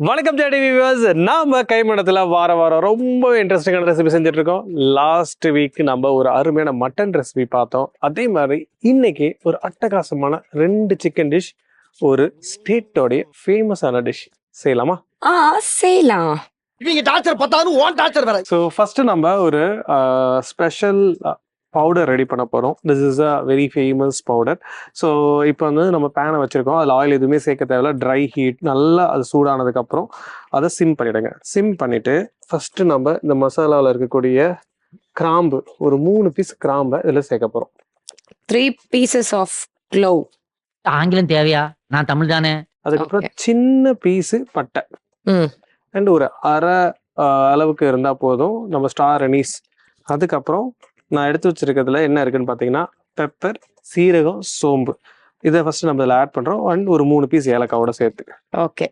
வணக்கம் JD viewers நாம கைமணத்தில் வார வாரம் ரொம்ப இன்ட்ரெஸ்டிங்கான ரெசிபி செஞ்சுட்டு இருக்கோம் லாஸ்ட் வீக் நம்ம ஒரு அருமையான மட்டன் ரெசிபி பார்த்தோம். அதே மாதிரி இன்னைக்கு ஒரு அட்டகாசமான ரெண்டு சிக்கன் டிஷ் ஒரு ஸ்டேட்டோடைய ஃபேமஸான டிஷ் செய்யலாமா? ஆ செய்யலாம். இவங்க டார்ச்சர் பத்தாவது ஓன் டார்ச்சர் வேற. ஸோ ஃபர்ஸ்ட் நம்ம ஒரு ஸ்பெஷல் பவுடர் ரெடி பண்ண போகிறோம் this is a very famous powder so இப்போ வந்து நம்ம பேனை வச்சுருக்கோம். அதில் ஆயில் எதுவுமே சேர்க்க தேவையில்ல. ட்ரை ஹீட் நல்லா அது சூடானதுக்கப்புறம் அதை சிம் பண்ணிவிடுங்க சிம் பண்ணிவிட்டு ஃபஸ்ட்டு நம்ம இந்த மசாலாவில் இருக்கக்கூடிய கிராம்பு ஒரு மூணு பீஸ் கிராம்பை இதில் சேர்க்க போகிறோம் த்ரீ பீசஸ் ஆஃப் க்ளோவ் ஆங்கிலம் தேவையா? நான் தமிழ் தானே? அதுக்கப்புறம் சின்ன பீஸு பட்டை. ம். அண்ட் ஒரு அரை அளவுக்கு இருந்தால் போதும். நம்ம ஸ்டார் அனீஸ் அதுக்கப்புறம் நான் எடுத்து வச்சிருக்கிறதுல என்ன இருக்குன்னு பார்த்தீங்கன்னா பெப்பர் சீரகம் சோம்பு. இதை ஃபர்ஸ்ட் நம்ம இதில் ஆட் பண்ணுறோம் அண்ட் ஒரு மூணு பீஸ் ஏலக்காவோட சேர்த்து. ஓகே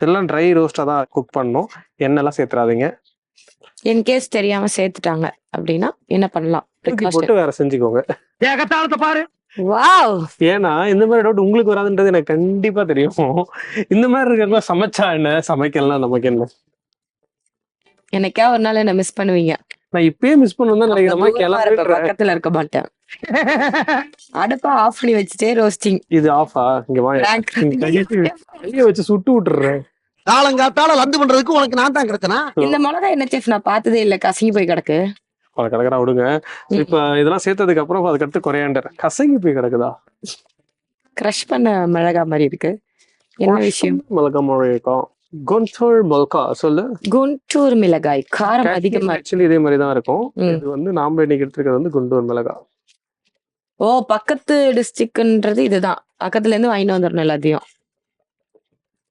இதெல்லாம் ட்ரை ரோஸ்ட்டாக தான் குக் பண்ணணும் எண்ணெய்லாம் சேர்த்துறாதீங்க. இன்கேஸ் தெரியாம சேர்த்துட்டாங்க அப்படின்னா என்ன பண்ணலாம்? போட்டு வேற செஞ்சுக்கோங்க. ஏகத்தாளத்தை பாரு. வாவ் ஏன்னா இந்த மாதிரி டவுட் உங்களுக்கு வராதுன்றது எனக்கு கண்டிப்பா தெரியும். இந்த மாதிரி இருக்கிறவங்க சமைச்சா என்ன? சமைக்கலாம் நமக்கு என்ன? எனக்கே ஒரு நாள் என்ன மிஸ் பண்ணுவீங்க. நான் இப்பயே மிஸ் பண்ணணும் தான் நினைக்கிறேன். தூரமா இருப்பேன், கிளம்பிடுறேன் பக்கத்துல இருக்க மாட்டேன். அடுப்பா ஆஃப் பண்ணி வச்சுட்டே ரோஸ்டிங் இது ஆஃபா இங்க வா இங்க கையை வச்சு சுட்டு விட்டுறேன் காலங்காத்தால லந்து பண்றதுக்கு உனக்கு நான் தான் கிடைச்சனா? இந்த மிளகா என்ன செஃப் நான் பார்த்ததே இல்ல. கசங்கி போய் கிடக்கு. பல கிடக்குறா விடுங்க. இப்ப இதெல்லாம் சேர்த்ததுக்கு அப்புறம் அதுக்கடுத்து கொரையாண்டர். கசங்கி போய் கிடக்குதா? க்ரஷ் பண்ண மிளகா மாதிரி இருக்கு. என்ன விஷயம்? மிளகா முழைக்கும் கொன்சோல் மொல்கா சொல்லு. குண்டூர் மிளகாய் காரம் அதிகமா ஆக்சுவலி இதே மாதிரி தான் இருக்கும். இது வந்து நாம இன்னைக்கு எடுத்துருக்கிறது வந்து குண்டூர் மிளகா. ஓ பக்கத்து டிஸ்ட்ரிக்ட்ன்றது இதுதான். பக்கத்துல இருந்து வாங்கிட்டு வந்துடணும் எல்லாத்தையும்.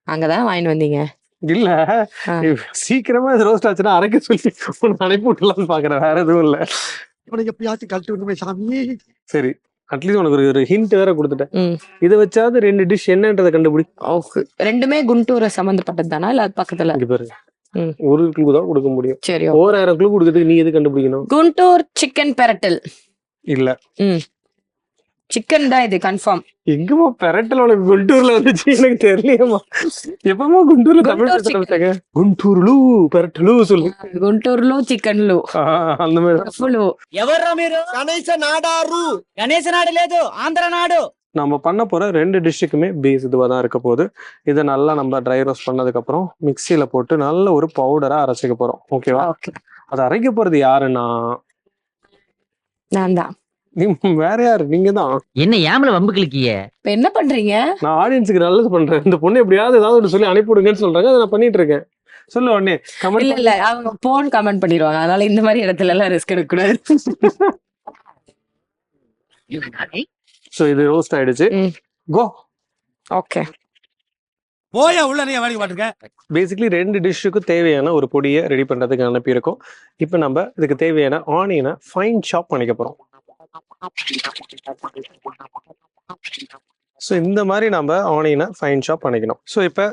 அங்கதான் வாங்கிட்டு வந்தீங்க. இல்ல. சீக்கிரமா இது ரோஸ்ட் ஆச்சுன்னா அரைக்க சொல்லி உன்னை அனுப்பி விட்டலாம்னு பாக்குறேன். வேற எதுவும் இல்ல. இவனுக்கு எப்பயாச்சும் கழட்டி விட்டு சாமி. சரி. அட்லீஸ்ட் உனக்கு ஒரு- ஹிண்ட் வேற கொடுத்துட்டேன். இதை வச்சாவது ரெண்டு டிஷ் என்னன்றதை கண்டுபிடி. ஓகே. ரெண்டுமே குண்டூரை சம்பந்தப்பட்டது தானா இல்ல அது பக்கத்துல? பாரு. ஒரு கிலோ தான் கொடுக்க முடியும். சரி ஓராயிரம் கிலோ கொடுக்கறதுக்கு நீ எது கண்டுபிடிக்கணும்? குண்டூர் சிக்கன் பெரட்டல். இல்ல. சிக்கன் தான் இது கன்ஃபார்ம் எங்கம்மா பெரட்டல் உனக்கு குண்டூர்ல வந்துச்சு எனக்கு தெரியலையம்மா எப்பமா குண்டூர்ல தமிழ் குண்டூர் பேச வச்சாங்க குண்டூர்லு பெரட்டலு சொல்லு గుంటూరులో చికెన్లు ஆ, அந்த மாதிரி రఫ్ఫులు ఎవర్రా మీరు கணேச நாடாரு గణేశ నాడు లేదు ఆంధ్ర నాడు நம்ம பண்ண போற ரெண்டு டிஷ்ஷுக்குமே பேஸ் இதுவாக தான் இருக்க போகுது இதை நல்லா நம்ம ட்ரை ரோஸ்ட் பண்ணதுக்கு அப்புறம் மிக்சியில போட்டு நல்ல ஒரு பவுடரா அரைச்சிக்க போறோம் ஓகேவா ఓకే அதை அரைக்க போறது யாருன்னா நான் தான் நீ வேற யாரு? நீங்க தான் என்ன ஏமல வம்பு கிழக்கிய? இப்ப என்ன பண்றீங்க? நான் ஆடியன்ஸுக்கு நல்லது பண்றேன். இந்த பொண்ணு எப்படியாவது ஏதாவது ஒன்று சொல்லி அனுப்பிவிடுங்கன்னு சொல்றாங்க. அதை நான் பண்ணிட்டு இருக்கேன். சொல்லு உடனே. இல்ல கமெண்ட் இல்ல. அவங்க போன் கமெண்ட் பண்ணிடுவாங்க. அதனால இந்த மாதிரி இடத்துல எல்லாம் ரிஸ்க் எடுக்க கூடாது ஸோ இது ரோஸ்ட் ஆயிடுச்சு. கோ ஓகே போயா உள்ள நீ வேலைக்கு பாட்டுக்க பேசிக்கலி ரெண்டு டிஷ்ஷுக்கு தேவையான ஒரு பொடியை ரெடி பண்றதுக்கு அனுப்பியிருக்கோம். இப்போ நம்ம இதுக்கு தேவையான ஆனியனை ஃபைன் சாப் பண்ணிக்க போறோம். ஸோ இந்த மாதிரி நம்ம ஆனியனை ஃபைன் ஷாப் பண்ணிக்கணும். ஸோ இப்போ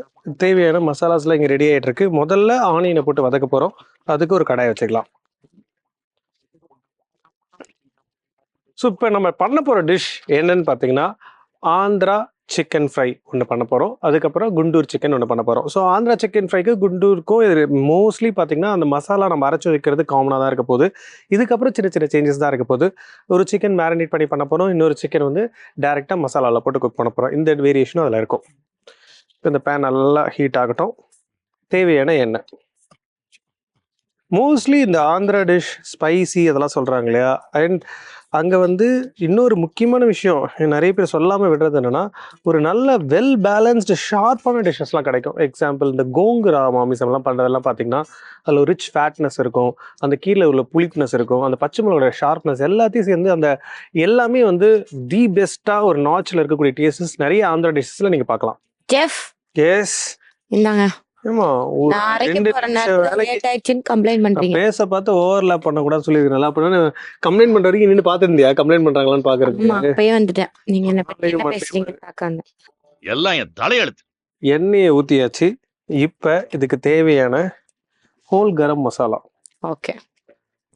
தேவையான மசாலாஸ்லாம் இங்கே ரெடி ஆகிட்டு இருக்கு முதல்ல ஆனியனை போட்டு வதக்க போகிறோம் அதுக்கு ஒரு கடாய் வச்சுக்கலாம். ஸோ இப்போ நம்ம பண்ண போகிற டிஷ் என்னன்னு பார்த்தீங்கன்னா ஆந்திரா சிக்கன் ஃப்ரை ஒன்று பண்ண போகிறோம் அதுக்கப்புறம் குண்டூர் சிக்கன் ஒன்று பண்ண போகிறோம் ஸோ ஆந்திரா சிக்கன் ஃப்ரைக்கு குண்டூருக்கும் இது மோஸ்ட்லி பார்த்தீங்கன்னா அந்த மசாலா நம்ம அரைச்சி வைக்கிறது காமனாக தான் இருக்க போகுது. இதுக்கப்புறம் சின்ன சின்ன சேஞ்சஸ் தான் இருக்க போகுது. ஒரு சிக்கன் மேரினேட் பண்ணி பண்ண போகிறோம் இன்னொரு சிக்கன் வந்து டேரெக்டாக மசாலாவில் போட்டு குக் பண்ண போகிறோம் இந்த வேரியேஷனும் அதில் இருக்கும். இப்போ இந்த பேன் நல்லா ஹீட் ஆகட்டும். தேவையான எண்ணெய். மோஸ்ட்லி இந்த ஆந்திரா டிஷ் ஸ்பைசி அதெல்லாம் சொல்கிறாங்க இல்லையா? அண்ட் அங்கே வந்து இன்னொரு முக்கியமான விஷயம் நிறைய பேர் சொல்லாமல் விடுறது என்னன்னா ஒரு நல்ல வெல் பேலன்ஸ்டு ஷார்ப்பான டிஷ்ஷஸ்லாம் கிடைக்கும். எக்ஸாம்பிள் இந்த கோங்குரா மாமிசம்லாம் பண்ணுறதெல்லாம் பார்த்தீங்கன்னா அதில் ஒரு ரிச் ஃபேட்னஸ் இருக்கும். அந்த கீழே உள்ள புளிப்னஸ் இருக்கும். அந்த பச்சை மிளகோட ஷார்ப்னஸ் எல்லாத்தையும் சேர்ந்து அந்த எல்லாமே வந்து தி பெஸ்ட்டாக ஒரு நாச்சில் இருக்கக்கூடிய டேஸ்டஸ் நிறைய ஆந்திரா டிஷ்ஷஸில் நீங்கள் பார்க்கலாம். எஸ் இந்தாங்க. ஏமா பேச பார்த்து ஓவர்லாப் பண்ணக்கூடாதுன்னு சொல்லியிருக்கேன் அப்படின்னா கம்ப்ளைண்ட் பண்ற வரைக்கும் நின்று பார்த்துருந்தியா? கம்ப்ளைண்ட் பண்றாங்களான்னு பாக்காங்க எல்லாம் என் தலையெழுத்து. எண்ணெயை ஊத்தியாச்சு. இப்ப இதுக்கு தேவையான ஹோல் கரம் மசாலா ஓகே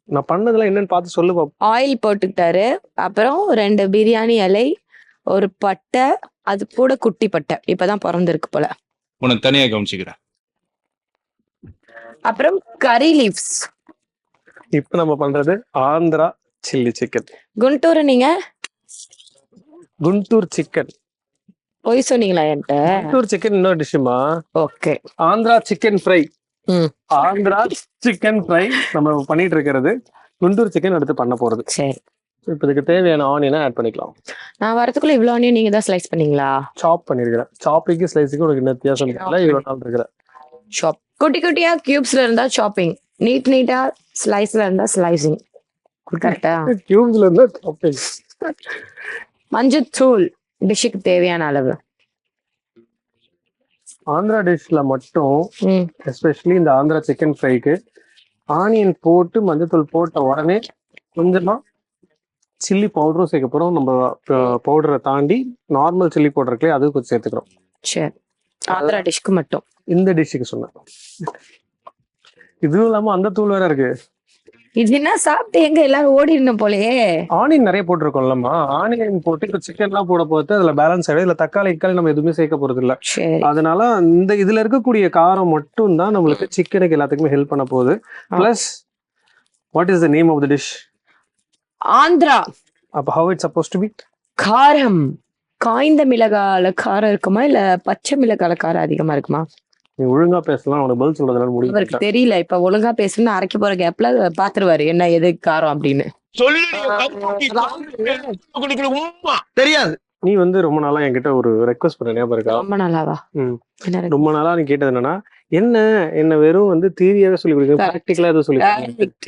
நான் பண்ணதெல்லாம் என்னன்னு பார்த்து சொல்லு ஆயில் போட்டுக்கிட்டாரு. அப்புறம் ரெண்டு பிரியாணி இலை ஒரு பட்டை அது கூட குட்டி பட்டை. இப்பதான் பிறந்திருக்கு போல. உனக்கு தனியா கவனிச்சுக்கிறேன். அப்புறம் கறி லீவ்ஸ் இப்போ நம்ம பண்றது ஆந்திரா சில்லி சிக்கன் குண்டூர் நீங்க? குண்டூர் சிக்கன் பொய் சொன்னீங்களா என்கிட்ட? குண்டூர் சிக்கன் இன்னொரு டிஷ்ஷுமா okay. Andhra chicken fry. Andhra chicken fry நம்ம பண்ணிட்டு இருக்கிறது. குண்டூர் சிக்கன் எடுத்து பண்ண போறது. சரி. இப்போ இதுக்கு தேவையான ஆனியனை ஆட் பண்ணிக்கலாம். நான் வரதுக்குள்ள இவ்வளோ ஆனியன் நீங்க தான் ஸ்லைஸ் பண்ணீங்களா? சாப் பண்ணிருக்கிறேன். சாப்பிங்கு ஸ்லைஸுக்கு உனக்கு என்ன வித்தியாசம் தெரியல. இவ்வளோ நாள் இருக்கிற ஷாப் குட்டி குட்டியா கியூப்ஸ்ல இருந்தா ஷாப்பிங் நீட் நீட்டா ஸ்லைஸ்ல இருந்தா ஸ்லைசிங் கரெக்டா கியூப்ஸ்ல இருந்தா சாப்பிங் மஞ்சத்தூள் டிஷ்ஷுக்கு தேவையான அளவு. ஆந்திரா டிஷ்ல மட்டும் எஸ்பெஷலி இந்த ஆந்திரா சிக்கன் ஃப்ரைக்கு ஆனியன் போட்டு மஞ்சத்தூள் போட்ட உடனே கொஞ்சமா சில்லி பவுடரும் சேர்க்க போறோம். நம்ம பவுடரை தாண்டி நார்மல் சில்லி பவுடர் இருக்குல்லையே அது கொஞ்சம் சேர்த்துக்கிறோம். சரி. ஆந்திரா டிஷ்க்கு மட்டும். இந்த டிஷ்ஷுக்கு சொன்னேன். இதுவும் இல்லாம அந்த தூள் வேற இருக்கு. இது என்ன சாப்பிட்டு எங்க எல்லாரும் ஓடிடணும் போலயே? ஆனியன் நிறைய போட்டிருக்கோம்லம்மா. ஆனியன் போட்டு இப்போ சிக்கன்லாம் போட போது அதுல பேலன்ஸ் ஆயிடும். இல்ல தக்காளி இக்காளி நம்ம எதுவுமே சேர்க்க போறது இல்ல. அதனால இந்த இதுல இருக்கக்கூடிய காரம் மட்டும் தான் நம்மளுக்கு சிக்கனுக்கு எல்லாத்துக்குமே ஹெல்ப் பண்ண போகுது. Plus what is the name of the dish Andhra. அப்போ how it suppose to be காரம். காய்ந்த மிளகால காரம் இருக்குமா? இல்ல பச்சை மிளகால காரம் அதிகமா இருக்குமா? நீ ஒழுங்கா பேசலாம். அவனுக்கு பதில் சொல்றதுனால அவருக்கு முடியும் தெரியல. இப்ப ஒழுங்கா பேசணும்னு அரைக்க போற கேப்ல பாத்துருவாரு. என்ன எது காரம் அப்படின்னு. தெரியாது. நீ வந்து ரொம்ப நாளா என்கிட்ட ஒரு ரெக்வஸ்ட் பண்ண ஞாபகம் இருக்கா? ரொம்ப நல்லாவா ம். ரொம்ப நாளா நீ கேட்டது என்னன்னா என்ன என்ன வெறும் வந்து தியரியாவே சொல்லி Correct. ப்ராக்டிக்கலா எதுவும் சொல்லி.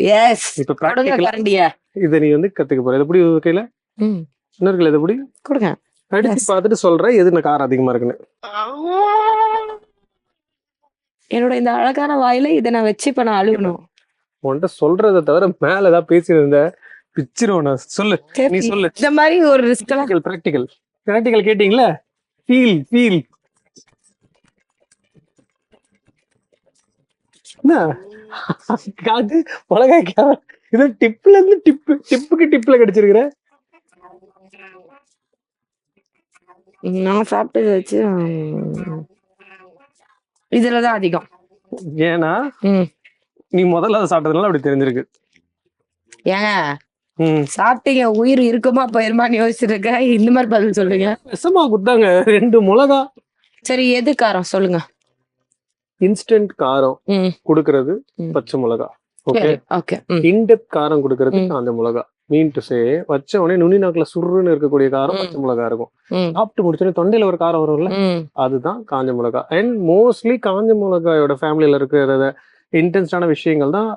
Yes. இப்ப கரண்டிய இதை நீ வந்து கத்துக்க போற. இது எப்படி கையில? ம், இன்னொரு கையில இது எப்படி? கொடுங்க. அடிச்சு. பார்த்துட்டு சொல்றேன் எது காரம் அதிகமா இருக்குன்னு. என்னோட இந்த அழகான வாயில இதை நான் வச்சு இப்ப நான் அழுகணும். உன்கிட்ட சொல்றதை தவிர மேல ஏதாவது பேசியிருந்த பிச்சிரும் சொல்லு. நீ சொல்லு. இந்த மாதிரி ஒரு ப்ராக்டிக்கல் ப்ராக்டிக்கல் ப்ராக்டிக்கல் கேட்டீங்களா? ஃபீல் ஃபீல் அது மிளகாய் இது டிப்ல இருந்து டிப்பு டிப்புக்கு டிப்ல கிடைச்சிருக்கிற? நான் சாப்பிட்டது வச்சு இதுலதான் அதிகம். ஏன்னா. நீ முதல்ல அதை சாப்பிட்டதுனால அப்படி தெரிஞ்சிருக்கு. ஏங்க சாப்பிட்டீங்க உயிர் இருக்குமா போயிருமான்னு யோசிச்சுட்டு இருக்க இந்த மாதிரி பதில் சொல்லுங்க. விஷமா குத்தாங்க ரெண்டு மிளகா. சரி எது காரம்? சொல்லுங்க. இன்ஸ்டன்ட் காரம் கொடுக்கறது. பச்சை மிளகா. ஓகே? ஓகே. ம். இன்டெப்த் காரம் கொடுக்கறது. காஞ்ச மிளகா. மீன் டு சே வச்ச உடனே நுனி நாக்குல சுருன்னு இருக்கக்கூடிய காரம். பச்சை மிளகா இருக்கும். சாப்பிட்டு முடிச்சோடனே தொண்டையில ஒரு காரம் வரும்ல அதுதான் காஞ்ச மிளகா. அண்ட் மோஸ்ட்லி காஞ்ச மிளகாயோட ஃபேமிலியில இருக்கிற இன்டென்ஸான விஷயங்கள் தான்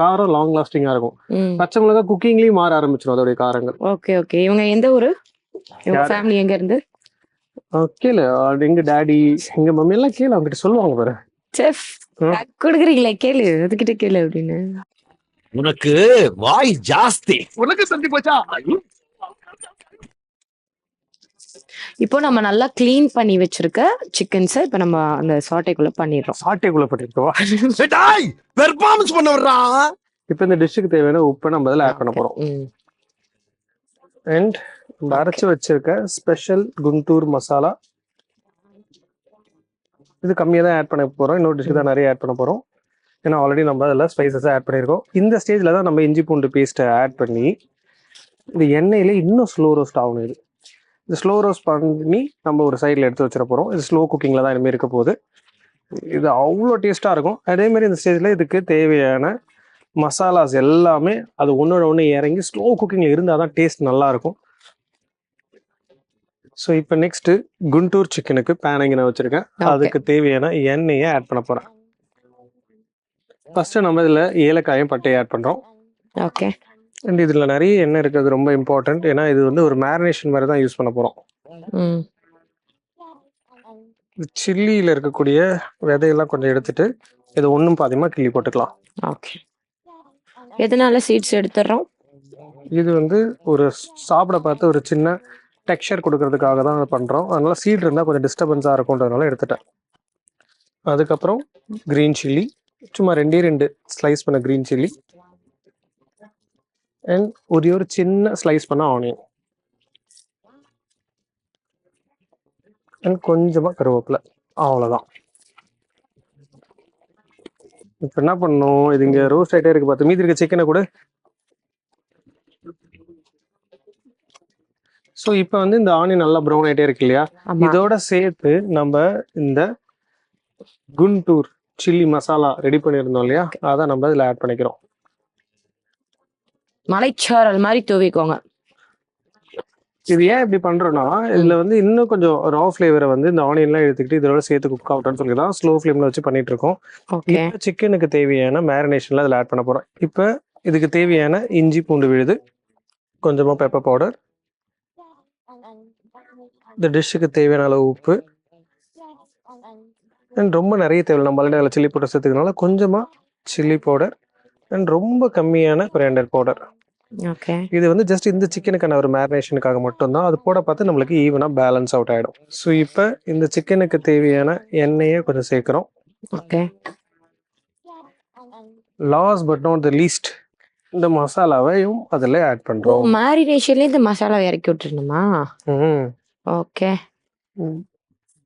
காரம் லாங் லாஸ்டிங்கா இருக்கும். பச்சை மிளகா குக்கிங்லயும் மாற ஆரம்பிச்சிடும் அதோடைய காரங்கள். ஓகே ஓகே இவங்க எந்த யாரு? ஃபேமிலி எங்க இருந்து? கேளு எங்க டாடி எங்க மம்மி எல்லாம் கேளு அவங்க கிட்ட சொல்லுவாங்க பாரு. செஃப். கொடுக்குறீங்களே? கேளு. அதுகிட்ட கேளு அப்படின்னு. உனக்கு வாய் ஜாஸ்தி. உனக்கு சந்தி போச்சா? இப்போ நம்ம நல்லா க்ளீன் பண்ணி வச்சிருக்க சிக்கன்ஸை இப்போ நம்ம அந்த சாட்டைக்குள்ள பண்ணிடுறோம். சாட்டைக்குள்ள பண்ணிருக்கோம். டாய் பெர்ஃபார்மன்ஸ் பண்ண வர்றா? இப்போ இந்த டிஷ்ஷுக்கு தேவையான உப்பை நம்ம அதில் ஆட் பண்ண போறோம். ம். அண்ட் நம்ம அரைச்சு வச்சிருக்க ஸ்பெஷல் குண்டூர் மசாலா. இது கம்மியாக தான் ஆட் பண்ண போறோம். இன்னொரு டிஷ்க்கு தான் நிறைய ஆட் பண்ண போறோம். ஏன்னா ஆல்ரெடி நம்ம அதில் ஸ்பைசஸ் ஆட் பண்ணியிருக்கோம். இந்த ஸ்டேஜில் தான் நம்ம இஞ்சி பூண்டு பேஸ்ட்டை ஆட் பண்ணி இது எண்ணெயில் இன்னும் ஸ்லோ ரோஸ்ட் ஆகணும் இது. இது ஸ்லோ ரோஸ்ட் பண்ணி நம்ம ஒரு சைடில் எடுத்து வச்சிட போகிறோம் இது ஸ்லோ குக்கிங்கில் தான் இனிமேல் இருக்க போகுது. இது அவ்வளோ டேஸ்ட்டாக இருக்கும். அதே மாதிரி இந்த ஸ்டேஜில் இதுக்கு தேவையான மசாலாஸ் எல்லாமே அது ஒன்றோட ஒன்று இறங்கி ஸ்லோ குக்கிங்கில் இருந்தால் தான் டேஸ்ட் நல்லா இருக்கும். ஸோ இப்போ நெக்ஸ்ட் குண்டூர் சிக்கனுக்கு பேனிங் நான் வச்சிருக்கேன். அதுக்கு தேவையான எண்ணெயை ஆட் பண்ண போகிறேன் ஃபர்ஸ்ட் நம்ம இதில் ஏலக்காயும் பட்டையை ஆட் பண்ணுறோம் ஓகே அண்ட் இதில் நிறைய எண்ணெய் இருக்கிறது ரொம்ப இம்பார்ட்டன்ட் ஏன்னா இது வந்து ஒரு மேரினேஷன் மாதிரி தான் யூஸ் பண்ண போகிறோம் ம். சில்லியில் இருக்கக்கூடிய விதையெல்லாம் கொஞ்சம் எடுத்துட்டு இது ஒன்றும் பாதியமாக கிள்ளி போட்டுக்கலாம். ஓகே எதனால சீட்ஸ் எடுத்துடுறோம் இது வந்து ஒரு சாப்பிட பார்த்து ஒரு சின்ன டெக்ஸ்சர் கொடுக்கறதுக்காக தான் பண்ணுறோம் அதனால சீட் இருந்தால் கொஞ்சம் டிஸ்டர்பன்ஸாக இருக்கும்ன்றதுனால எடுத்துட்டேன். அதுக்கப்புறம் க்ரீன் சில்லி சும்மா ரெண்டே ரெண்டு ஸ்லைஸ் பண்ண க்ரீன் சில்லி அண்ட் ஒரே ஒரு சின்ன ஸ்லைஸ் பண்ண ஆனியன் அண்ட் கொஞ்சமாக கருவேப்பிலை. அவ்வளோதான் இப்போ என்ன பண்ணணும்? இது இங்க ரோஸ்ட் ஆயிட்டே இருக்கு பார்த்து மீதி இருக்க சிக்கனை கூட. ஸோ இப்போ வந்து இந்த ஆனியன் நல்லா ப்ரௌன் ஆயிட்டே இருக்கு இல்லையா? இதோட சேர்த்து நம்ம இந்த குண்டூர் சில்லி மசாலா ரெடி பண்ணியிருந்தோம் இல்லையா? அதை நம்ம இதில் ஆட் பண்ணிக்கிறோம். மலைச்சாரல் மாதிரி தூவிக்கோங்க. இது ஏன் இப்படி பண்றோம்னா இதுல வந்து இன்னும் கொஞ்சம் ரா ஃபிளேவரை வந்து இந்த ஆனியன்லாம் எடுத்துக்கிட்டு இதோட சேர்த்து குக் ஆகட்டும்னு சொல்லி தான் ஸ்லோ ஃப்ளேம்ல வச்சு பண்ணிட்டு இருக்கோம். இப்போ சிக்கனுக்கு தேவையான மேரினேஷன்ல அதில் ஆட் பண்ண போறோம். இப்போ இதுக்கு தேவையான இஞ்சி பூண்டு விழுது கொஞ்சமா பெப்பர் பவுடர் இந்த டிஷ்ஷுக்கு தேவையான அளவு உப்பு. அண்ட் ரொம்ப நிறைய தேவை நம்ம ஆல்ரெடி அதில் சில்லி பவுடர் சேர்த்துக்கனால கொஞ்சமா சில்லி பவுடர் அண்ட் ரொம்ப கம்மியான கொரியாண்டர் பவுடர் ஓகே இது வந்து ஜஸ்ட் இந்த சிக்கனுக்கான ஒரு மேரினேஷனுக்காக மட்டும்தான். அது போட பார்த்து நம்மளுக்கு ஈவனாக பேலன்ஸ் அவுட் ஆகிடும் ஸோ இப்போ இந்த சிக்கனுக்கு தேவையான எண்ணெயை கொஞ்சம் சேர்க்குறோம். Okay last but not the least இந்த மசாலாவையும் அதில் ஆட் பண்ணுறோம் மேரினேஷன்ல இந்த மசாலா இறக்கி விட்டுருணுமா ம். ஓகே.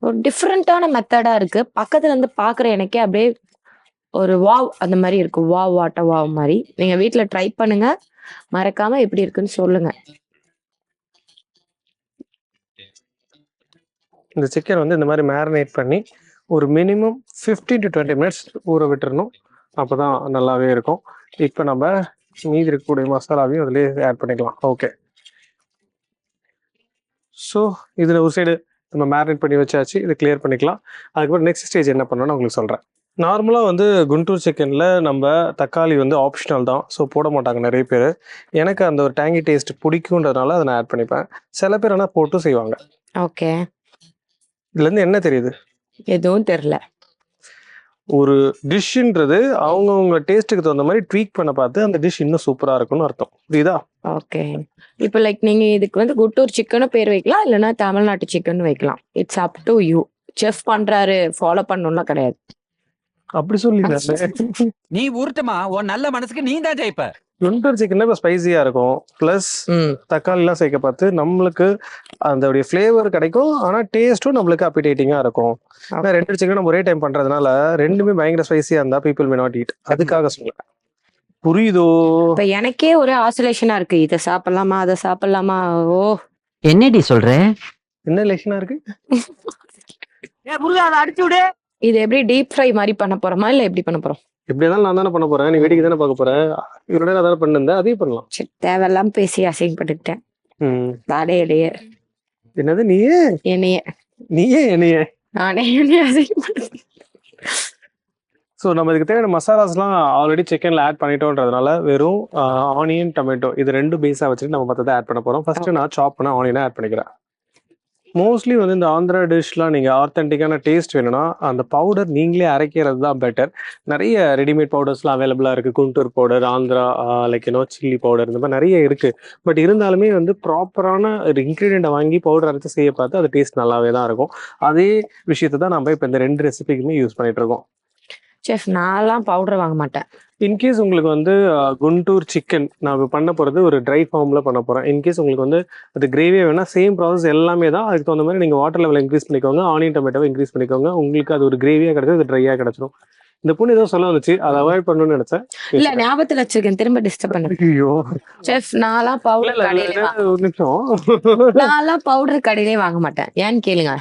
ஒரு டிஃப்ரெண்ட்டான மெத்தடா இருக்கு. பக்கத்துல இருந்து பாக்குற எனக்கே அப்படியே ஒரு வாவ் அந்த மாதிரி இருக்கு வாவ் வாட்ட வாவ் மாதிரி. நீங்க வீட்டுல ட்ரை பண்ணுங்க. மறக்காம எப்படி இருக்குன்னு சொல்லுங்க. இந்த சிக்கன் வந்து இந்த மாதிரி மேரினேட் பண்ணி ஒரு மினிமம் 15 டு டுவெண்ட்டி மினிட்ஸ் ஊற விட்டுறணும். அப்போ தான் நல்லாவே இருக்கும். இப்போ நம்ம மீதி இருக்கக்கூடிய மசாலாவையும் அதிலே ஆட் பண்ணிக்கலாம். ஓகே ஸோ இதில் ஒரு சைடு நம்ம மேரினேட் பண்ணி வச்சாச்சு. இதை கிளியர் பண்ணிக்கலாம். அதுக்கப்புறம் நெக்ஸ்ட் ஸ்டேஜ் என்ன பண்ணணும்னு உங்களுக்கு சொல்கிறேன் நார்மலாக வந்து குண்டூர் சிக்கனில் நம்ம தக்காளி வந்து ஆப்ஷனல் தான். ஸோ போட மாட்டாங்க நிறைய பேர். எனக்கு அந்த ஒரு டேங்கி டேஸ்ட் பிடிக்குன்றதுனால அதை நான் ஆட் பண்ணிப்பேன். சில பேர் ஆனால் போட்டும் செய்வாங்க. ஓகே இதுலேருந்து என்ன தெரியுது? எதுவும் தெரியல ஒரு டிஷ்ன்றது அவங்கவுங்க டேஸ்ட்டுக்கு தகுந்த மாதிரி ட்வீக் பண்ண பார்த்து அந்த டிஷ் இன்னும் சூப்பராக இருக்கும்னு அர்த்தம். புரியுதா? ஓகே இப்போ லைக் நீங்க இதுக்கு வந்து குட்டூர் சிக்கனும் பேர் வைக்கலாம் இல்லைன்னா தமிழ்நாட்டு சிக்கன் வைக்கலாம். It's up to you chef பண்றாரு ஃபாலோ பண்ணணும்லாம் கிடையாது. அப்படி சொல்லி நீ உருட்டுமா? உன் நல்ல மனசுக்கு நீ தான் ஜெயிப்ப. குண்டூர் சிக்கன் இப்போ ஸ்பைசியாக இருக்கும். ப்ளஸ் ம். தக்காளிலாம் சேர்க்க பார்த்து நம்மளுக்கு அதோடைய ஃப்ளேவர் கிடைக்கும். ஆனால் டேஸ்ட்டும் நம்மளுக்கு அப்பிடேட்டிங்காக இருக்கும். ஆனா ரெண்டு சிக்கன் நம்ம ஒரே டைம் பண்ணுறதுனால ரெண்டுமே பயங்கர ஸ்பைசியாக இருந்தால் பீப்புள் மே நாட் ஈட் அதுக்காக சொல்லுங்க புரியுதோ? இப்ப எனக்கே ஒரு ஆசோலேஷனா இருக்கு. இதை சாப்பிடலாமா அதை சாப்பிடலாமா? ஓ. என்னடி சொல்ற? என்ன லெக்ஷனாக இருக்கு? ஏ முருகா அதை அடிச்சு விடு. இது எப்படி டீப் ஃப்ரை மாதிரி பண்ண போறோமா இல்ல எப்படி பண்ண போறோம்? எப்படி இருந்தாலும் நான் தானே பண்ண போறேன்? நீ வேடிக்கை தானே பார்க்க போற? இவரோட நான் தானே பண்ணிருந்தேன் அதையும் பண்ணலாம். சரி தேவையெல்லாம் பேசி அசிங்கப்பட்டுக்கிட்டேன் இடையே என்னது நீயே? என்னைய. நீயே என்னையே? நானே என்னைய அசிங்கப்பட்டு ஸோ நம்ம இதுக்கு தேவையான மசாலாஸ்லாம் ஆல்ரெடி சிக்கனில் ஆட் பண்ணிட்டோன்றதுனால வெறும் ஆனியன் டொமேட்டோ இது ரெண்டு பேஸாக வச்சுட்டு நம்ம மற்றதை ஆட் பண்ண போகிறோம் ஃபர்ஸ்ட் நான் சாப் பண்ண ஆனியனை ஆட் பண்ணிக்கிறேன். மோஸ்ட்லி வந்து இந்த ஆந்திரா டிஷ்லாம் நீங்கள் ஆத்தென்டிக்கான டேஸ்ட் வேணும்னா அந்த பவுடர் நீங்களே அரைக்கிறது தான் பெட்டர் நிறைய ரெடிமேட் பவுடர்ஸ்லாம் அவைலபிளாக இருக்குது Guntur powder Andhra like chilli powder இந்த மாதிரி நிறைய இருக்குது பட் இருந்தாலுமே வந்து ப்ராப்பரான ஒரு இன்க்ரீடியண்ட்டை வாங்கி பவுடர் அரைச்சி செய்ய பார்த்து அது டேஸ்ட் நல்லாவே தான் இருக்கும். அதே விஷயத்தை தான் நம்ம இப்போ இந்த ரெண்டு ரெசிபிக்குமே யூஸ் பண்ணிகிட்ருக்கோம் இருக்கோம். செஃப் நான்லாம் பவுடர் வாங்க மாட்டேன். இன்கேஸ் உங்களுக்கு வந்து குண்டூர் சிக்கன் நான் இப்போ பண்ண போகிறது ஒரு ட்ரை ஃபார்மில் பண்ண போகிறேன் இன்கேஸ் உங்களுக்கு வந்து அது கிரேவியே வேணா சேம் ப்ராசஸ் எல்லாமே தான். அதுக்கு தகுந்த மாதிரி நீங்கள் வாட்டர் லெவல் இன்க்ரீஸ் பண்ணிக்கோங்க ஆனியன் டொமேட்டோவை இன்க்ரீஸ் பண்ணிக்கோங்க. உங்களுக்கு அது ஒரு கிரேவியாக கிடைச்சது அது ட்ரையாக கிடைச்சிடும் இந்த பொண்ணு ஏதோ சொல்ல வந்துச்சு அதை அவாய்ட் பண்ணணும்னு நினைச்சேன். இல்ல ஞாபகத்துல வச்சிருக்கேன் திரும்ப டிஸ்டர்ப் பண்ண ஐயோ. செஃப் நான்லாம் பவுடர் கடையிலே ஒரு நிமிஷம். நான்லாம் பவுடர் கடையிலே வாங்க மாட்டேன். ஏன்னு கேளுங்க.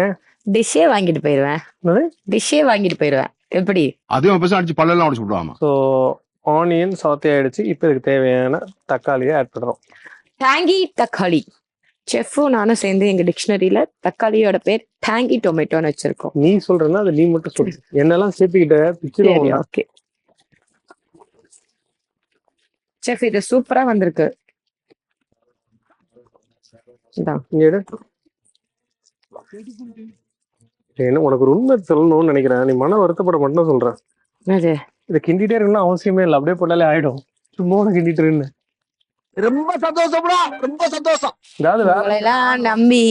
ஏன்? டிஷ்ஷே வாங்கிட்டு என்னது? டிஷ்ஷே வாங்கிட்டு போயிருவேன். எப்படி? அதையும் பெருசா அடிச்சு பல்லெல்லாம் உடச்சு விடுவாமா? ஸோ ஆனியன் சாத்தே ஆயிடுச்சு. இப்போ இதுக்கு தேவையான தக்காளியை ஆட் பண்ணுறோம் டேங்கி தக்காளி. செஃப்பும் நானும் சேர்ந்து எங்க டிக்ஷனரியில தக்காளியோட பேர் டேங்கி டொமேட்டோன்னு வச்சிருக்கோம். நீ சொல்றேன்னா அதை நீ மட்டும் சொல்லு. என்னெல்லாம் சேர்த்துக்கிட்ட? பிச்சிருவோம் ஓகே செஃப் இது சூப்பரா வந்திருக்கு. இதான் என்ன உனக்கு ஒரு உண்மை சொல்லணும்னு நினைக்கிறேன். நீ மன வருத்தப்பட மட்டும் சொல்றேன் என்னது? இதை கிண்டிட்டே இருக்கணும்னு அவசியமே இல்லை. அப்படியே போட்டாலே ஆயிடும். சும்மா உனக்கு கிண்டிட்டு ரொம்ப சந்தோஷம்டா ரொம்ப சந்தோஷம். அதாவது நம்பி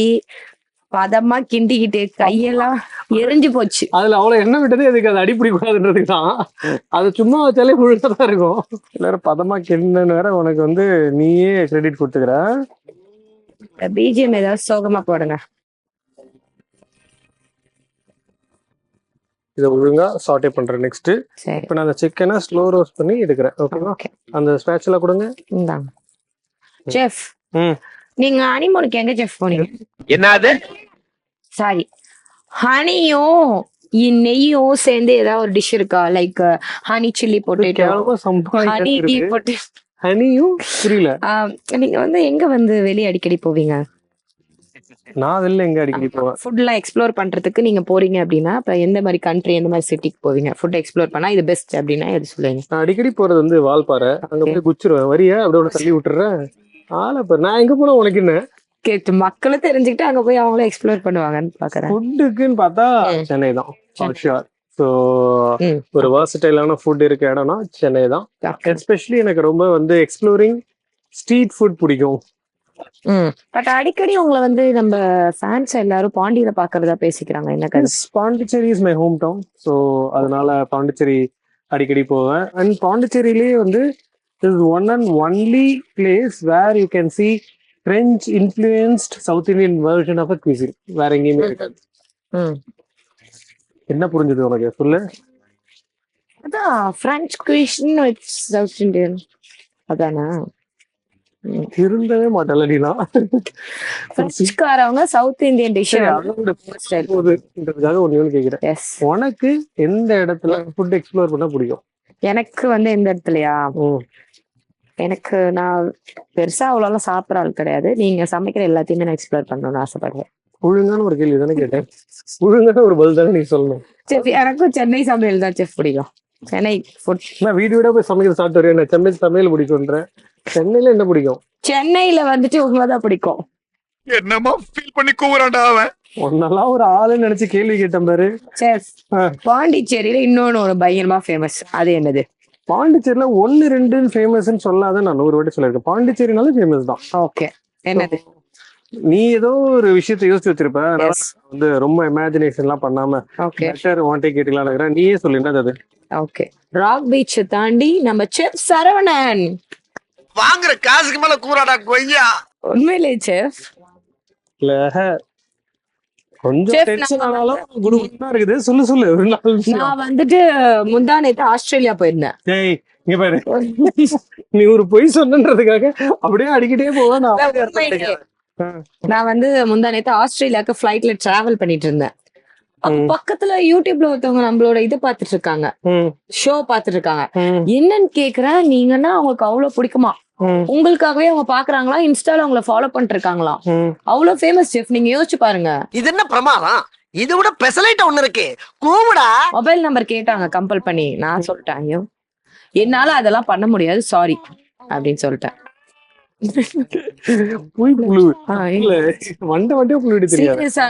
பதமா கிண்டிக்கிட்டு கையெல்லாம் எரிஞ்சு போச்சு. அதுல அவ்வளவு எண்ணெய் விட்டதே அதுக்கு அது அடிப்படி கூடாதுன்றதுக்கு தான். அது சும்மா வச்சாலே முழுக்க தான் இருக்கும். வேற பதமா கிண்டுன்னு வேற உனக்கு வந்து நீயே கிரெடிட் கொடுத்துக்கிற. பிஜிஎம் ஏதாவது சோகமா போடுங்க. இதை ஒழுங்கா சாட்டே பண்றேன். நெக்ஸ்ட் சரி. இப்போ நான் அந்த சிக்கனை ஸ்லோ ரோஸ்ட் பண்ணி எடுக்கிறேன். ஓகேவா ஓகே அந்த ஸ்பேட்ச்ல கொடுங்க. இந்தாங்க செஃப் ம். நீங்க ஹனிமூனுக்கு எங்க செஃப் போனீங்க? என்னது? சாரி ஹனியும் நெய்யும் சேர்ந்து ஏதாவது ஒரு டிஷ் இருக்கா? Like honey chilli potato honey potato ஹனியும் புரியல. நீங்க வந்து எங்க வந்து வெளியே அடிக்கடி போவீங்க? நான் வெளில எங்க அடிக்கடி போவேன். ஃபுட்லாம் எக்ஸ்ப்ளோர் பண்றதுக்கு நீங்க போறீங்க அப்படின்னா இப்ப எந்த மாதிரி கண்ட்ரி எந்த மாதிரி சிட்டிக்கு போவீங்க? ஃபுட் எக்ஸ்ப்ளோர் பண்ணா இது பெஸ்ட் அப்படின்னா எது சொல்லுவீங்க? நான் அடிக்கடி போறது வந்து வால்பாறை. அங்க போய் குச்சிருவேன். வரியா? அப்படியே தள்ளி விட்டுறேன். ஆளை பாரு. நான் எங்க போனா உனக்கு என்ன? கேட்டு மக்களும் தெரிஞ்சுக்கிட்டு அங்க போய் அவங்களும் எக்ஸ்ப்ளோர் பண்ணுவாங்கன்னு பாக்குறேன். ஃபுட்டுக்குன்னு பார்த்தா. சென்னை தான். Sure so. ஒரு வாசடைலான ஃபுட் இருக்க இடம்னா சென்னை தான். எஸ்பெஷலி எனக்கு ரொம்ப வந்து எக்ஸ்ப்ளோரிங் ஸ்ட்ரீட் ஃபுட் பிடிக்கும். பட் அடிக்கடி உங்களை வந்து நம்ம ஃபேன்ஸ் எல்லாரும் பாண்டியில பாக்குறதா பேசிக்கிறாங்க. என்ன Pondicherry is my hometown so அதனால பாண்டிச்சேரி அடிக்கடி போவேன். அண்ட் பாண்டிச்சேரியிலேயே வந்து is one and only place where you can see French influenced South Indian version of a cuisine. வேற எங்கேயுமே இருக்காது. என்ன புரிஞ்சது உனக்கு? சொல்லு. அதான் French cuisine with South Indian அதானா? திருந்தவே நீனா பிரெஞ்சுக்காரவங்க சவுத் இந்தியன் டிஷ் சரி, ஒண்ணு கேக்குறேன். உனக்கு எந்த இடத்துல ஃபுட் எக்ஸ்ப்ளோர் பண்ண பிடிக்கும்? எனக்கு வந்து எந்த இடத்துலயா. எனக்கு நான் பெருசா அவ்வளோலாம் சாப்பிட்ற ஆள் கிடையாது. நீங்க சமைக்கிற எல்லாத்தையுமே நான் எக்ஸ்ப்ளோர் பண்ணணும்னு ஆசைப்படுவேன் ஒழுங்கான ஒரு கேள்வி தானே கேட்டேன். ஒழுங்கான ஒரு பதில் தானே நீ சொல்லணும். செஃப் எனக்கும் சென்னை சமையல் தான் செஃப் பிடிக்கும். சென்னை நான் வீடு வீடா போய் சமைக்கிற சாப்பிட்டு வரேன். நான் சென்னை சமையல் பிடிக்கும்ன்றேன் சென்னையில என்ன பிடிக்கும்? சென்னையில வந்துட்டு உங்களை தான் பிடிக்கும். என்னமா ஃபீல் பண்ணி கூவுறான்டா அவன். ஒன்னெல்லாம் ஒரு ஆளுன்னு நினைச்சு கேள்வி கேட்டேன் பாரு. பாண்டிச்சேரியில இன்னொன்னு ஒரு பயங்கரமா ஃபேமஸ் அது என்னது? பாண்டிச்சேரியில ஒன்னு ரெண்டுன்னு ஃபேமஸ்ன்னு சொல்லாத நான் நூறு வாட்டி சொல்லியிருக்கேன். பாண்டிச்சேரினாலே ஃபேமஸ் தான். ஓகே என்னது? நீ ஏதோ ஒரு விஷயத்தை யோசிச்சு வச்சிருப்ப. வந்து ரொம்ப இமேஜினேஷன் எல்லாம் பண்ணாம ஓகே வாண்டே கேட்டுக்கலாம் நினைக்கிறேன். நீயே சொல்லினா அது? ஓகே ராக் பீச் தாண்டி நம்ம செஃப் சரவணன். வாங்குற காசுக்கு மேல கூறாடா கொய்யா. உண்மையிலே செஃப் இல்ல. கொஞ்சம் டென்ஷன் ஆனாலும் குடுகுடுனா இருக்குது. சொல்லு சொல்லு. ஒரு நான் வந்துட்டு முந்தா நேத்து ஆஸ்திரேலியா போயிருந்தேன். டேய் இங்க பாரு. நீ ஒரு பொய் சொன்னன்றதுக்காக அப்படியே அடிக்கிட்டே போவ. நான் வந்து முந்தா நேத்து ஆஸ்திரேலியாக்கு ஃபிளைட்ல டிராவல் பண்ணிட்டு இருந்தேன். அப்ப. பக்கத்துல யூடியூப்ல ஒருத்தவங்க நம்மளோட இதை பாத்துட்டு இருக்காங்க ஷோ பாத்துட்டு இருக்காங்க என்னன்னு கேக்குறேன் நீங்கன்னா அவங்களுக்கு அவ்வளவு பிடிக்குமா? உங்களுக்காகவே அவங்க பாக்குறாங்களா? இன்ஸ்டால உங்களை ஃபாலோ பண்ணிட்டு இருக்காங்களா. அவ்வளவு ஃபேமஸ் செஃப் நீங்க யோசிச்சு பாருங்க. இது என்ன பிரமாதம்? இது விட பெசலைட் ஒண்ணு இருக்கு. கூவுடா. மொபைல் நம்பர் கேட்டாங்க கம்பல் பண்ணி. நான் சொல்லிட்டேன் ஐயோ. என்னால அதெல்லாம் பண்ண முடியாது சாரி அப்படின்னு சொல்லிட்டேன்.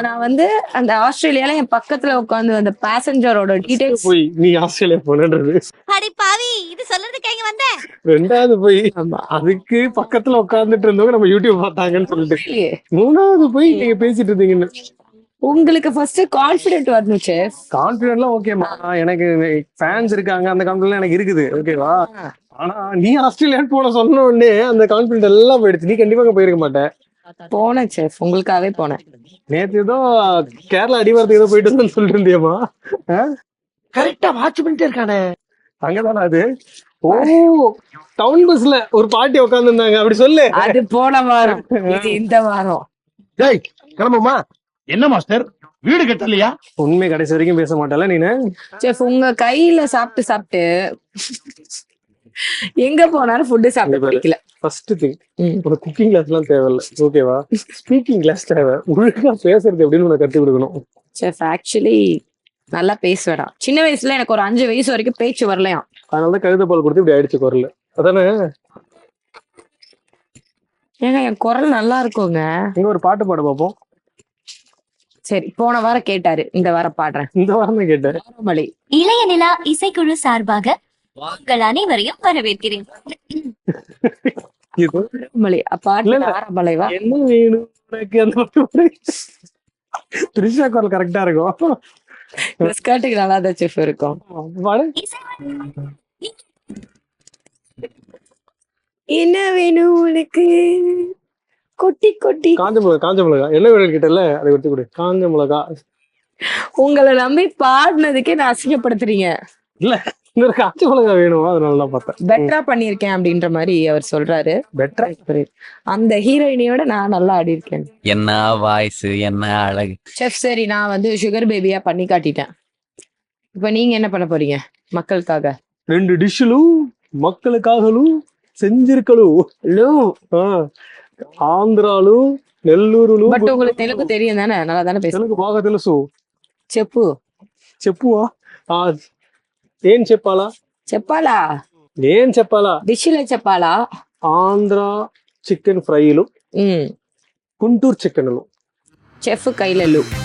நான் வந்து அந்த ஆஸ்திரேலியால என் பக்கத்துல உட்காந்து அந்த பேசஞ்சரோட டீடைல்ஸ் போய் நீ ஆஸ்திரேலியா போனன்றது. அடி பாவி இது சொல்றதுக்கு எங்க வந்த? ரெண்டாவது போய் அதுக்கு பக்கத்துல உட்கார்ந்துட்டு இருந்தவங்க நம்ம யூடியூப் பார்த்தாங்கன்னு சொல்லிட்டு. மூணாவது போய் நீங்க பேசிட்டு இருந்தீங்கன்னு. உங்களுக்கு ஃபர்ஸ்ட் கான்பிடென்ட் வரணும் செஃப் ஓகேமா எனக்கு ஃபேன்ஸ் இருக்காங்க அந்த கான்பிடென்ட் எனக்கு இருக்குது. ஓகேவா ஆனா நீ ஆஸ்திரேலியான்னு போன சொன்ன உடனே அந்த கான்பிடென்ட் எல்லாம் போயிடுச்சு. நீ கண்டிப்பா அங்க போயிருக்க மாட்டேன். போனேன் செஃப் உங்களுக்காகவே போனேன். நேத்து ஏதோ கேரளா அடிவாரத்துக்கு ஏதோ போயிட்டு வந்தேன்னு சொல்லிட்டு இருந்தியம்மா கரெக்டா வாட்ச் பண்ணிட்டே இருக்கானே. அங்கதானா அது? ஓ டவுன் பஸ்ல ஒரு பாட்டி உட்காந்துருந்தாங்க அப்படி சொல்லு. அது போன வாரம். இது இந்த வாரம். டேய் கிளம்புமா? என்ன மாஸ்டர்? வீடு கட்டலையா? உண்மை கடைசி வரைக்கும் பேச மாட்டல நீனு? செஃப் உங்க கையில சாப்பிட்டு சாப்பிட்டு. எங்க போனாலும் ஃபுட்டு சாப்பிட. பிடிக்கல. ஃபர்ஸ்ட் திங் ம். உனக்கு குக்கிங் கிளாஸ் எல்லாம் தேவையில்ல. ஓகேவா ஸ்பீக்கிங் கிளாஸ் தேவை. ஒழுங்கா பேசுறது எப்படின்னு உனக்கு கத்து கொடுக்கணும். செஃப் ஆக்சுவலி நல்லா பேசுவேடா. சின்ன வயசுல எனக்கு ஒரு அஞ்சு வயசு வரைக்கும் பேச்சு வரலையாம். அதனாலதான் கழுத பால் கொடுத்து இப்படி ஆயிடுச்சு குரல். அதானே? ஏங்க என் குரல் நல்லா இருக்குங்க. நீங்க ஒரு பாட்டு பாட பார்ப்போம் சரி போன வாரம் கேட்டாரு. இந்த வாரம் பாடுறேன். இந்த வாரம் தான் கேட்டேன். மலை இளைய நிலா இசைக்குழு சார்பாக உங்கள் அனைவரையும் வரவேற்கிறேன். இல்ல, இல்ல. என்ன வேணும் உனக்கு? அந்த. த்ரிஷா குரல் கரெக்டா இருக்கும். ஸ்கர்ட்டுக்கு நல்லா தான் செஃப் இருக்கும். என்ன வேணும் உனக்கு? கொட்டி கொட்டி. காஞ்ச மிளகா காஞ்ச மிளகா. என்ன வேணும் கிட்டல அதை எடுத்து கொடு. காஞ்ச மிளகா. உங்களை நம்பி பாடினதுக்கே நான் அசிங்கப்படுத்துறீங்க. இன்னொரு காய்ச்சி மிளகா வேணும் அதனால தான் பார்த்தேன் பெட்டரா பண்ணியிருக்கேன் அப்படின்ற மாதிரி அவர் சொல்றாரு பெட்டரா புரியுது. அந்த ஹீரோயினியோட நான் நல்லா ஆடி இருக்கேன் என்ன வாய்ஸ் என்ன அழகு செஃப் சரி நான் வந்து சுகர் பேபியா பண்ணி காட்டிட்டேன் இப்ப நீங்க என்ன பண்ண போறீங்க மக்களுக்காக ரெண்டு டிஷ்ஷிலும் மக்களுக்காகலும் செஞ்சிருக்கலும் லூ ஆ, ఆంధ్రాలు నెల్లూరులు பட் உங்களுக்கு தெலுங்கு தெரியும் தானே நல்லா தானே பேச తెలుగు బాగా తెలుసు చెప్పు చెప్పువా ఆ, ఏం చెప్పాలా? చెప్పాలా? ఏం చెప్పాలా? డిష్లో చెప్పాలా? ఆంధ్ర చికెన్ ఫ్రైలు గుంటూరు చికెన్లు. చెఫ్ కైలలు.